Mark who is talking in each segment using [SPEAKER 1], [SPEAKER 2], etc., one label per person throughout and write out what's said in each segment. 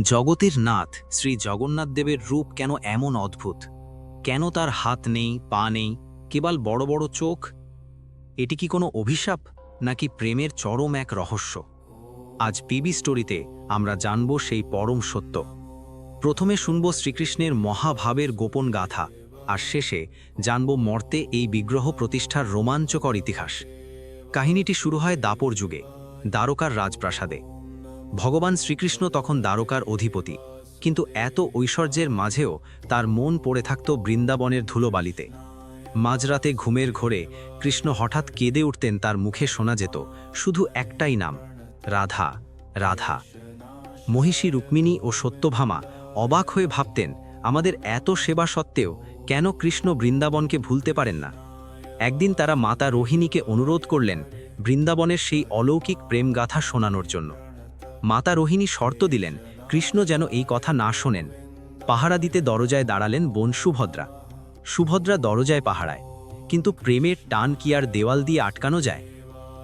[SPEAKER 1] জগতের নাথ শ্রী জগন্নাথ দেবের রূপ কেন এমন অদ্ভুত? কেন তার হাত নেই, পা নেই, কেবল বড় বড় চোখ? এটি কি কোনো অভিশাপ, নাকি প্রেমের চরম এক রহস্য? আজ পিবি স্টোরিতে আমরা জানব সেই পরম সত্য। প্রথমে শুনব শ্রীকৃষ্ণের মহাভাবের গোপন গাথা, আর শেষে জানব মর্তে এই বিগ্রহ প্রতিষ্ঠার রোমাঞ্চকর ইতিহাস। কাহিনীটি শুরু হয় দাপর যুগে, দ্বারকার রাজপ্রাসাদে। ভগবান শ্রীকৃষ্ণ তখন দ্বারকার অধিপতি। কিন্তু এত ঐশ্বর্যের মাঝেও তার মন পড়ে থাকত বৃন্দাবনের ধুলোবালিতে। মাঝরাতে ঘুমের ঘোরে কৃষ্ণ হঠাৎ কেঁদে উঠতেন তার মুখে শোনা যেত, শুধু একটাই নাম, রাধা রাধা। মহিষী রুক্মিণী ও সত্যভামা অবাক হয়ে ভাবতেন, আমাদের এত সেবা সত্ত্বেও কেন কৃষ্ণ বৃন্দাবনকে ভুলতে পারেন না? একদিন তারা মাতা রোহিণীকে অনুরোধ করলেন বৃন্দাবনের সেই অলৌকিক প্রেমগাথা শোনানোর জন্য। মাতা রোহিণী শর্ত দিলেন, কৃষ্ণ যেন এই কথা না শোনেন। পাহারা দিতে দরজায় দাঁড়ালেন বোন সুভদ্রা। সুভদ্রা দরজায় পাহারায়, কিন্তু প্রেমের টান কি আর দেওয়াল দিয়ে আটকানো যায়?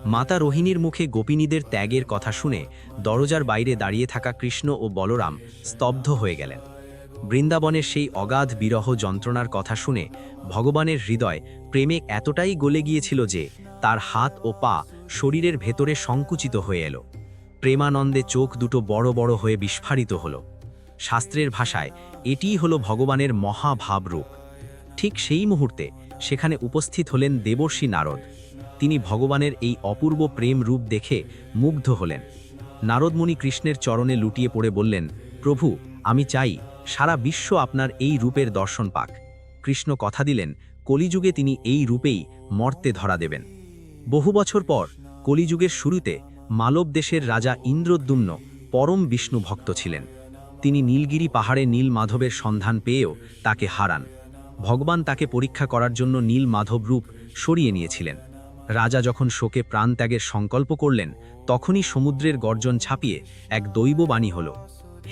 [SPEAKER 1] মাতা রোহিণীর মুখে গোপিনীদের ত্যাগের কথা শুনে দরজার বাইরে দাঁড়িয়ে থাকা কৃষ্ণ ও বলরাম স্তব্ধ হয়ে গেলেন। বৃন্দাবনের সেই অগাধ বিরহ যন্ত্রণার কথা শুনে ভগবানের হৃদয় প্রেমে এতটাই গলে গিয়েছিল যে তার হাত ও পা শরীরের ভেতরে সংকুচিত হয়ে এলো। প্রেমানন্দে চোখ দুটো বড় বড় হয়ে বিস্ফারিত হল। শাস্ত্রের ভাষায়, এটিই হল ভগবানের মহাভাবরূপ। ঠিক সেই মুহূর্তে সেখানে উপস্থিত হলেন দেবর্ষী নারদ। তিনি ভগবানের এই অপূর্ব প্রেম রূপ দেখে মুগ্ধ হলেন। নারদমণি কৃষ্ণের চরণে লুটিয়ে পড়ে বললেন, প্রভু, আমি চাই সারা বিশ্ব আপনার এই রূপের দর্শন পাক। কৃষ্ণ কথা দিলেন, কলিযুগে তিনি এই রূপেই মর্তে ধরা দেবেন। বহু বছর পর কলিযুগের শুরুতে মালব দেশের রাজা ইন্দ্রদ্যুম্ন পরম বিষ্ণু ভক্ত ছিলেন। তিনি নীলগিরি পাহাড়ে নীল মাধবের সন্ধান পেয়েও তাকে হারান। ভগবান তাকে পরীক্ষা করার জন্য নীল মাধব রূপ সরিয়ে নিয়েছিলেন। রাজা যখন শোকে প্রাণত্যাগের সংকল্প করলেন, তখনই সমুদ্রের গর্জন ছাপিয়ে এক দৈব বাণী হল,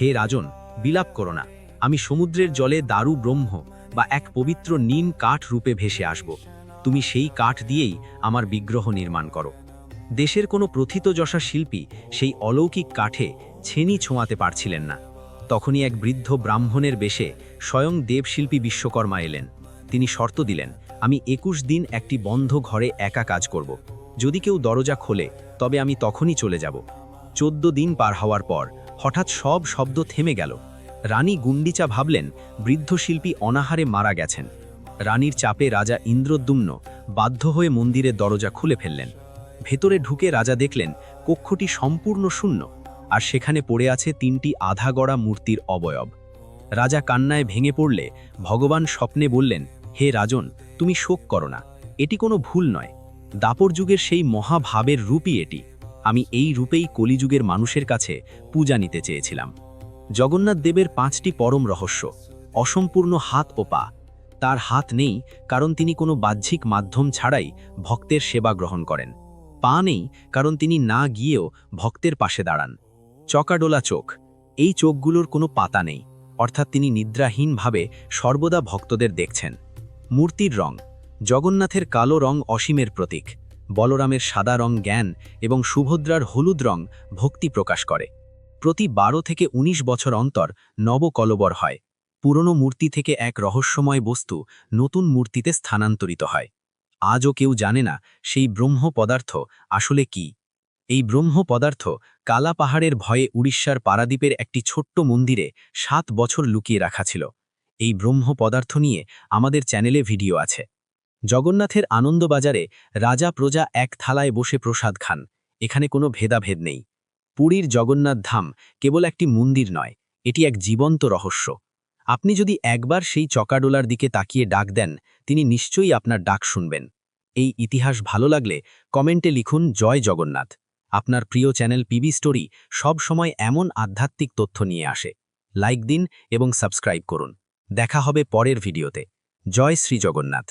[SPEAKER 1] হে রাজন, বিলাপ করো না। আমি সমুদ্রের জলে দারু ব্রহ্ম বা এক পবিত্র নিম কাঠ রূপে ভেসে আসব। তুমি সেই কাঠ দিয়েই আমার বিগ্রহ নির্মাণ করো। দেশের কোনো প্রথিতযশা শিল্পী সেই অলৌকিক কাঠে ছেনি ছোঁয়াতে পারছিলেন না। তখনই এক বৃদ্ধ ব্রাহ্মণের বেশে স্বয়ং দেবশিল্পী বিশ্বকর্মা এলেন। তিনি শর্ত দিলেন, আমি একুশ দিন একটি বন্ধ ঘরে একা কাজ করব। যদি কেউ দরজা খোলে, তবে আমি তখনই চলে যাব। চোদ্দ দিন পার হওয়ার পর হঠাৎ সব শব্দ থেমে গেল। রানী গুন্ডিচা ভাবলেন, বৃদ্ধ শিল্পী অনাহারে মারা গেছেন। রানীর চাপে রাজা ইন্দ্রদ্যুম্ন বাধ্য হয়ে মন্দিরের দরজা খুলে ফেললেন। ভেতরে ঢুকে রাজা দেখলেন কক্ষটি সম্পূর্ণ শূন্য, আর সেখানে পড়ে আছে তিনটি আধা গড়া মূর্তির অবয়ব। রাজা কান্নায় ভেঙে পড়লে ভগবান স্বপ্নে বললেন, হে রাজন, তুমি শোক করো না, এটি কোনো ভুল নয়। দাপর যুগের সেই মহাভাবের রূপই এটি। আমি এই রূপেই কলিযুগের মানুষের কাছে পূজা নিতে চেয়েছিলাম। জগন্নাথ দেবের পাঁচটি পরম রহস্য, অসম্পূর্ণ হাত ও পা। তার হাত নেই, কারণ তিনি কোনো বাহ্যিক মাধ্যম ছাড়াই ভক্তের সেবা গ্রহণ করেন। পা নেই, কারণ তিনি না গিয়েও ভক্তের পাশে দাঁড়ান। চকাডোলা চোখ। এই চোখগুলোর কোনো পাতা নেই, অর্থাৎ তিনি নিদ্রাহীনভাবে সর্বদা ভক্তদের দেখছেন। মূর্তির রং। জগন্নাথের কালো রং অসীমের প্রতীক। বলরামের সাদা রং জ্ঞান এবং সুভদ্রার হলুদ রং ভক্তি প্রকাশ করে। প্রতি বারো থেকে ১৯ বছর অন্তর নবকলবর হয়। পুরনো মূর্তি থেকে এক রহস্যময় বস্তু নতুন মূর্তিতে স্থানান্তরিত হয়। আজও কেউ জানে না সেই ব্রহ্ম পদার্থ আসলে কি। এই ব্রহ্ম পদার্থ কালা পাহাড়ের ভয়ে উড়িষ্যার পারাদ্বীপের একটি ছোট্ট মন্দিরে সাত বছর লুকিয়ে রাখা ছিল। এই ব্রহ্ম পদার্থ নিয়ে আমাদের চ্যানেলে ভিডিও আছে। জগন্নাথের আনন্দবাজারে রাজা প্রজা এক থালায় বসে প্রসাদ খান, এখানে কোনো ভেদাভেদ নেই। পুরীর জগন্নাথ ধাম কেবল একটি মন্দির নয়, এটি এক জীবন্ত রহস্য। আপনি যদি একবার সেই চকাডোলার দিকে তাকিয়ে ডাক দেন, তিনি নিশ্চয়ই আপনার ডাক শুনবেন। এই ইতিহাস ভালো লাগলে কমেন্টে লিখুন, জয় জগন্নাথ। আপনার প্রিয় চ্যানেল পিবি স্টোরি সব সময় এমন আধ্যাত্মিক তথ্য নিয়ে আসে। লাইক দিন এবং সাবস্ক্রাইব করুন। দেখা হবে পরের ভিডিওতে। জয় শ্রী জগন্নাথ।